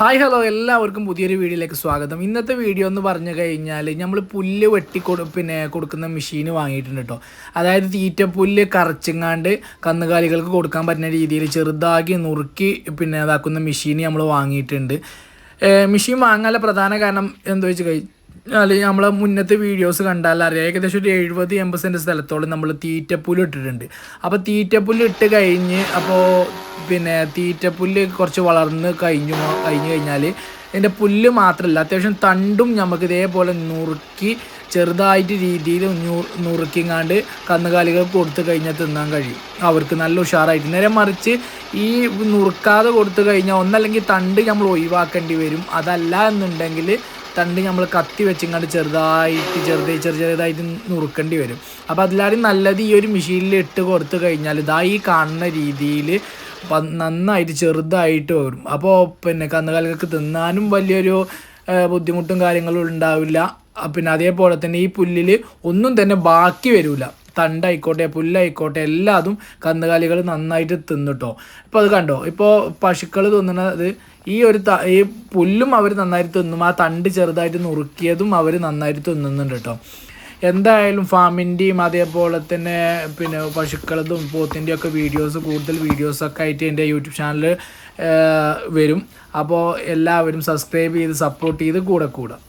Hi hello എല്ലാവർക്കും പുതിയൊരു വീഡിയോയിലേക്ക് സ്വാഗതം. ഇന്നത്തെ വീഡിയോ എന്ന് പറഞ്ഞു കഴിഞ്ഞാൽ നമ്മൾ പുല്ല് വെട്ടി കൊടു പിന്നെ കൊടുക്കുന്ന മെഷീൻ വാങ്ങിയിട്ടുണ്ട് കേട്ടോ അതായത് തീറ്റ പുല്ല് കറച്ചിങ്ങാണ്ട് കന്നുകാലികൾക്ക് കൊടുക്കാൻ പറ്റുന്ന രീതിയിൽ ചെറുതാക്കി നുറുക്കി പിന്നെ ഇതാക്കുന്ന മെഷീൻ നമ്മൾ വാങ്ങിയിട്ടുണ്ട്. മെഷീൻ വാങ്ങാനുള്ള പ്രധാന കാരണം എന്താ വെച്ച് കഴിഞ്ഞാൽ അല്ലെങ്കിൽ നമ്മളെ മുന്നത്തെ വീഡിയോസ് കണ്ടാൽ അറിയാം. ഏകദേശം ഒരു എഴുപത് എൺപത് സെന്റ് സ്ഥലത്തോളം നമ്മൾ തീറ്റപ്പുല്ല് ഇട്ടിട്ടുണ്ട്. അപ്പോൾ തീറ്റപ്പുല്ല് ഇട്ട് കഴിഞ്ഞ് അപ്പോൾ പിന്നെ തീറ്റപ്പുല്ല് കുറച്ച് വളർന്ന് കഴിഞ്ഞു കഴിഞ്ഞ് കഴിഞ്ഞാൽ ഇതിന്റെ പുല്ല് മാത്രമല്ല അത്യാവശ്യം തണ്ടും നമുക്ക് ഇതേപോലെ നുറുക്കി ചെറുതായിട്ട് രീതിയിൽ നുറുക്കിങ്ങാണ്ട് കന്നുകാലികൾ കൊടുത്തു കഴിഞ്ഞാൽ തിന്നാൻ കഴിയും. അവർക്ക് നല്ല ഉഷാറായിട്ട്. നേരെ മറിച്ച് ഈ നുറുക്കാതെ കൊടുത്തു കഴിഞ്ഞാൽ ഒന്നല്ലെങ്കിൽ തണ്ട് നമ്മൾ ഒഴിവാക്കേണ്ടി വരും. അതല്ല എന്നുണ്ടെങ്കിൽ തണ്ട് നമ്മൾ കത്തി വെച്ചിങ്ങാണ്ട് ചെറുതായിട്ട് ചെറുതായി ചെറു ചെറുതായിട്ട് നുറുക്കേണ്ടി വരും. അപ്പോൾ അതിലാരും നല്ലത് ഈ ഒരു മെഷീനിൽ ഇട്ട് കൊടുത്തു കഴിഞ്ഞാൽ ഇതാ ഈ കാണുന്ന രീതിയിൽ നന്നായിട്ട് ചെറുതായിട്ട് വരും. അപ്പോൾ പിന്നെ കന്നുകാലികൾക്ക് തിന്നാനും വലിയൊരു ബുദ്ധിമുട്ടും കാര്യങ്ങളും ഉണ്ടാവില്ല. പിന്നെ അതേപോലെ തന്നെ ഈ പുല്ലിൽ ഒന്നും തന്നെ ബാക്കി വരില്ല തണ്ടായിക്കോട്ടെ പുല്ലായിക്കോട്ടെ എല്ലാതും കന്നുകാലികൾ നന്നായിട്ട് തിന്നിട്ടോ. ഇപ്പോൾ അത് കണ്ടോ? ഇപ്പോൾ പശുക്കൾ തിന്നണത് ഈ ഒരു ഈ പുല്ലും അവർ നന്നായിട്ട് തിന്നും ആ തണ്ട് ചെറുതായിട്ട് നുറുക്കിയതും അവർ നന്നായിട്ട് തിന്നുന്നുണ്ട് കേട്ടോ എന്തായാലും ഫാമിന്റെയും അതേപോലെ തന്നെ പിന്നെ പശുക്കളതും പോത്തിന്റെയും ഒക്കെ വീഡിയോസ് കൂടുതൽ വീഡിയോസൊക്കെ ആയിട്ട് എന്റെ യൂട്യൂബ് ചാനൽ വരും. അപ്പോൾ എല്ലാവരും സബ്സ്ക്രൈബ് ചെയ്ത് സപ്പോർട്ട് ചെയ്ത് കൂടെ കൂടാം.